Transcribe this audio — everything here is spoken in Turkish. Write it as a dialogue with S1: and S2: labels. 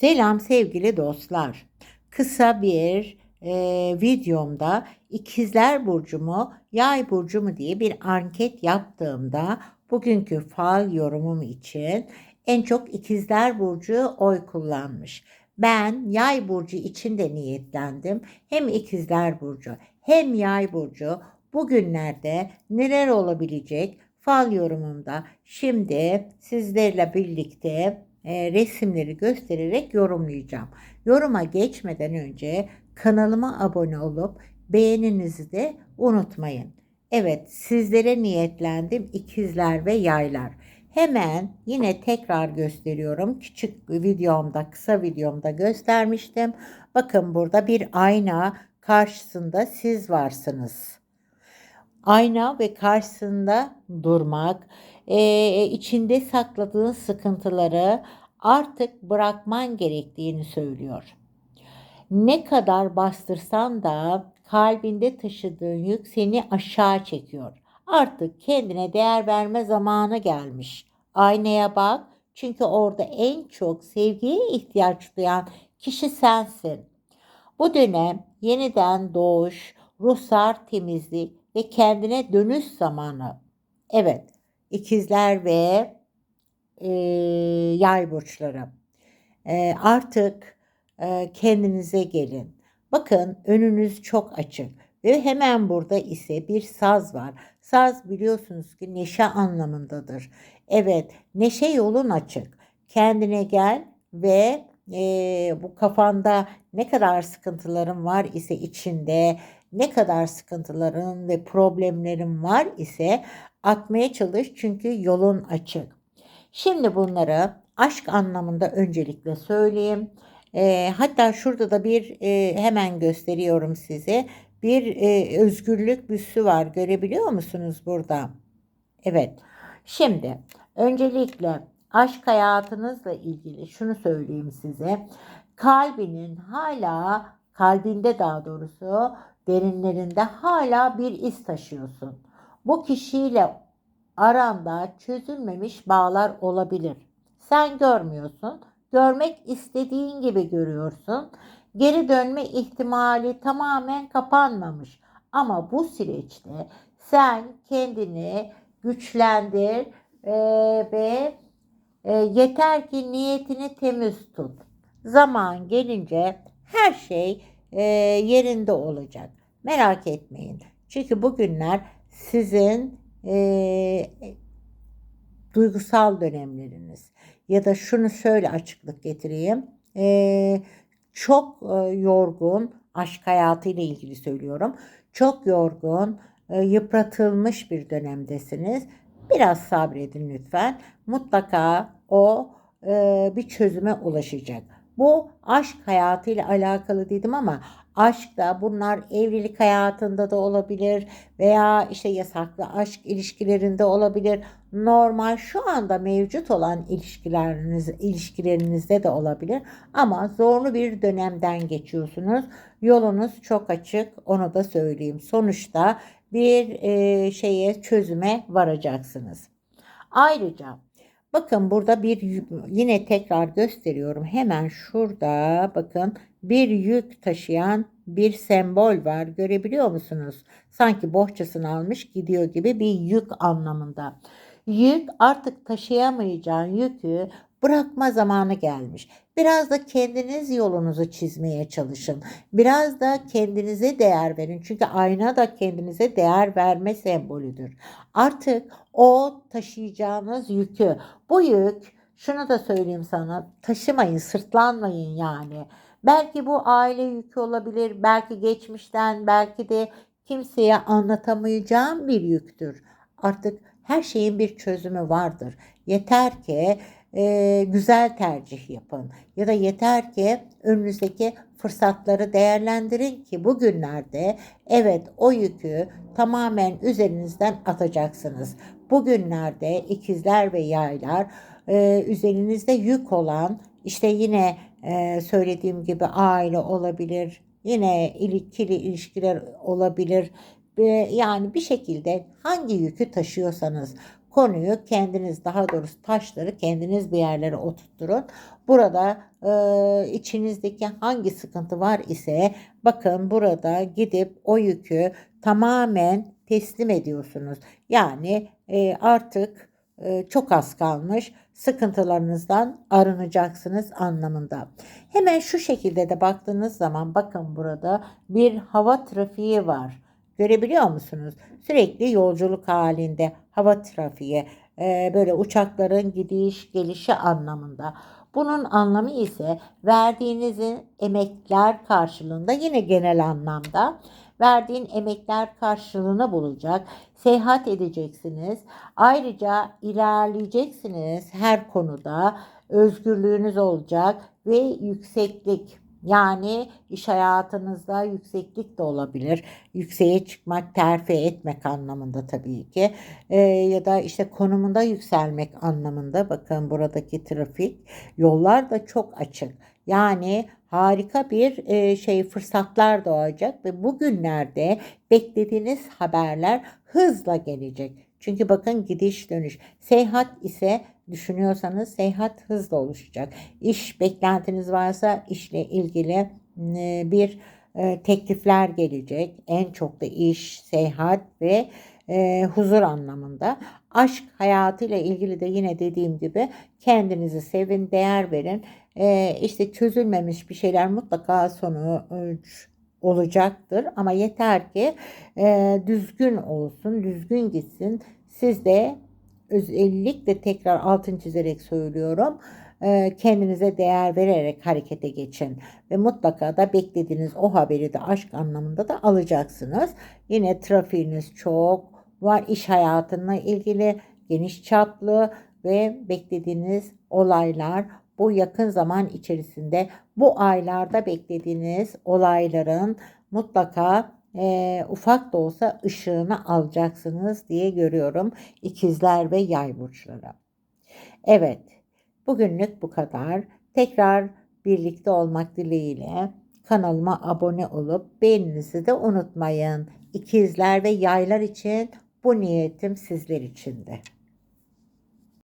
S1: Selam sevgili dostlar. Kısa bir e, videomda ikizler burcu mu, yay burcu mu diye bir anket yaptığımda bugünkü fal yorumum için en çok ikizler burcu oy kullanmış. Ben yay burcu için de niyetlendim. Hem ikizler burcu hem yay burcu bugünlerde neler olabilecek fal yorumumda şimdi sizlerle birlikte e, resimleri göstererek yorumlayacağım. Yoruma geçmeden önce kanalıma abone olup beğeninizi de unutmayın. Evet sizlere niyetlendim ikizler ve yaylar. Hemen yine tekrar gösteriyorum. Küçük videomda, kısa videomda göstermiştim. Bakın burada bir ayna karşısında siz varsınız. Ayna ve karşısında durmak, e, içinde sakladığın sıkıntıları artık bırakman gerektiğini söylüyor. Ne kadar bastırsan da kalbinde taşıdığın yük seni aşağı çekiyor. Artık kendine değer verme zamanı gelmiş. Aynaya bak çünkü orada en çok sevgiye ihtiyaç duyan kişi sensin. Bu dönem yeniden doğuş, ruhsar temizlik ve kendine dönüş zamanı. Evet, ikizler ve e, yay burçları. E, artık e, kendinize gelin. Bakın önünüz çok açık ve hemen burada ise bir saz var. Saz biliyorsunuz ki neşe anlamındadır. Evet, neşe yolun açık. Kendine gel ve e, bu kafanda ne kadar sıkıntıların var ise içinde ne kadar sıkıntıların ve problemlerin var ise atmaya çalış çünkü yolun açık. Şimdi bunları aşk anlamında öncelikle söyleyeyim. E, hatta şurada da bir e, hemen gösteriyorum size. Bir e, özgürlük büsü var. Görebiliyor musunuz burada? Evet. Şimdi öncelikle aşk hayatınızla ilgili şunu söyleyeyim size. Kalbinin hala kalbinde daha doğrusu derinlerinde hala bir iz taşıyorsun. Bu kişiyle aranda çözülmemiş bağlar olabilir. Sen görmüyorsun. Görmek istediğin gibi görüyorsun. Geri dönme ihtimali tamamen kapanmamış. Ama bu süreçte sen kendini güçlendir e, ve e, yeter ki niyetini temiz tut. Zaman gelince her şey e, yerinde olacak. Merak etmeyin. Çünkü bugünler sizin e, duygusal dönemleriniz. Ya da şunu şöyle açıklık getireyim. E, çok e, yorgun, aşk hayatıyla ilgili söylüyorum. Çok yorgun, e, yıpratılmış bir dönemdesiniz. Biraz sabredin lütfen. Mutlaka o e, bir çözüme ulaşacak. Bu aşk hayatıyla alakalı dedim ama aşk da bunlar evlilik hayatında da olabilir veya işte yasaklı aşk ilişkilerinde olabilir. Normal şu anda mevcut olan ilişkileriniz ilişkilerinizde de olabilir ama zorlu bir dönemden geçiyorsunuz. Yolunuz çok açık onu da söyleyeyim. Sonuçta bir e, şeye çözüme varacaksınız. Ayrıca Bakın burada bir yine tekrar gösteriyorum. Hemen şurada bakın bir yük taşıyan bir sembol var. Görebiliyor musunuz? Sanki bohçasını almış gidiyor gibi bir yük anlamında. Yük artık taşıyamayacağın yükü bırakma zamanı gelmiş. Biraz da kendiniz yolunuzu çizmeye çalışın. Biraz da kendinize değer verin. Çünkü ayna da kendinize değer verme sembolüdür. Artık o taşıyacağınız yükü, bu yük şunu da söyleyeyim sana taşımayın, sırtlanmayın yani. Belki bu aile yükü olabilir, belki geçmişten, belki de kimseye anlatamayacağım bir yüktür. Artık her şeyin bir çözümü vardır. Yeter ki e, güzel tercih yapın ya da yeter ki önünüzdeki fırsatları değerlendirin ki bugünlerde evet o yükü tamamen üzerinizden atacaksınız. Bugünlerde ikizler ve yaylar e, üzerinizde yük olan işte yine e, söylediğim gibi aile olabilir, yine ikili ilişkiler olabilir. Yani bir şekilde hangi yükü taşıyorsanız konuyu kendiniz daha doğrusu taşları kendiniz bir yerlere oturtturun. Burada e, içinizdeki hangi sıkıntı var ise bakın burada gidip o yükü tamamen teslim ediyorsunuz. Yani e, artık e, çok az kalmış sıkıntılarınızdan arınacaksınız anlamında. Hemen şu şekilde de baktığınız zaman bakın burada bir hava trafiği var. Görebiliyor musunuz? Sürekli yolculuk halinde hava trafiği e, böyle uçakların gidiş gelişi anlamında. Bunun anlamı ise verdiğiniz emekler karşılığında yine genel anlamda verdiğin emekler karşılığını bulacak. Seyahat edeceksiniz. Ayrıca ilerleyeceksiniz her konuda. Özgürlüğünüz olacak ve yükseklik yani iş hayatınızda yükseklik de olabilir. Yükseğe çıkmak, terfi etmek anlamında tabii ki. Ee, ya da işte konumunda yükselmek anlamında. Bakın buradaki trafik yollar da çok açık. Yani harika bir e, şey fırsatlar doğacak ve bugünlerde beklediğiniz haberler hızla gelecek. Çünkü bakın gidiş dönüş. Seyahat ise düşünüyorsanız seyahat hızla oluşacak. İş beklentiniz varsa işle ilgili e, bir e, teklifler gelecek. En çok da iş, seyahat ve e, huzur anlamında. Aşk hayatıyla ilgili de yine dediğim gibi kendinizi sevin, değer verin. E, işte çözülmemiş bir şeyler mutlaka sonuç olacaktır. Ama yeter ki e, düzgün olsun, düzgün gitsin. Siz de özellikle tekrar altın çizerek söylüyorum e, kendinize değer vererek harekete geçin ve mutlaka da beklediğiniz o haberi de aşk anlamında da alacaksınız. Yine trafiğiniz çok var iş hayatına ilgili geniş çaplı ve beklediğiniz olaylar bu yakın zaman içerisinde bu aylarda beklediğiniz olayların mutlaka e, ufak da olsa ışığını alacaksınız diye görüyorum ikizler ve yay burçları. Evet bugünlük bu kadar. Tekrar birlikte olmak dileğiyle kanalıma abone olup beğeninizi de unutmayın. İkizler ve yaylar için bu niyetim sizler için de.